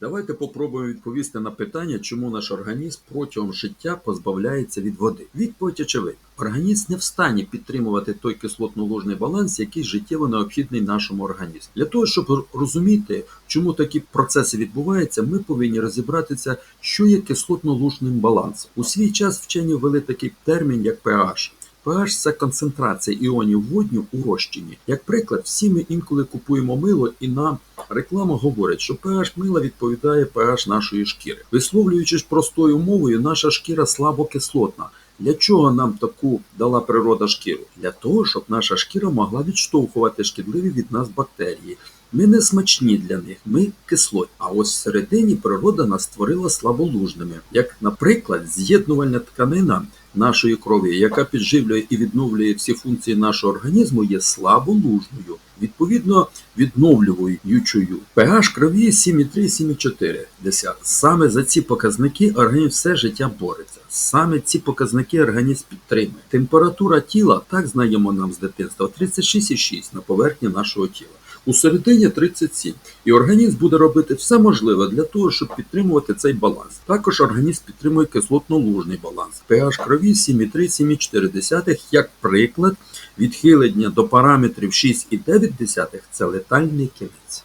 Давайте попробуємо відповісти на питання, чому наш організм протягом життя позбавляється від води. Відповідь очевидна. Організм не в стані підтримувати той кислотно-ложний баланс, який життєво необхідний нашому організму. Для того, щоб розуміти, чому такі процеси відбуваються, ми повинні розібратися, що є кислотно-лужним балансом. У свій час вчені ввели такий термін, як pH. pH – це концентрація іонів водню у розчині. Як приклад, всі ми інколи купуємо мило і нам реклама говорить, що pH мила відповідає pH нашої шкіри. Висловлюючи ж простою мовою, наша шкіра слабокислотна. Для чого нам таку дала природа шкіру? Для того, щоб наша шкіра могла відштовхувати шкідливі від нас бактерії. Ми не смачні для них, ми кислотні. А ось всередині природа нас створила слаболужними, як, наприклад, з'єднувальна тканина нашої крові, яка підживлює і відновлює всі функції нашого організму, є слаболужною, відповідно відновлюючою. pH крові 7,3-7,4. Саме за ці показники організм все життя бореться. Саме ці показники організм підтримує. Температура тіла, так знаємо нам з дитинства, 36,6 на поверхні нашого тіла. У середині 37. І організм буде робити все можливе для того, щоб підтримувати цей баланс. Також організм підтримує кислотно-лужний баланс. pH крові 7,3-7,4. Як приклад, відхилення до параметрів 6,9 це летальний кінець.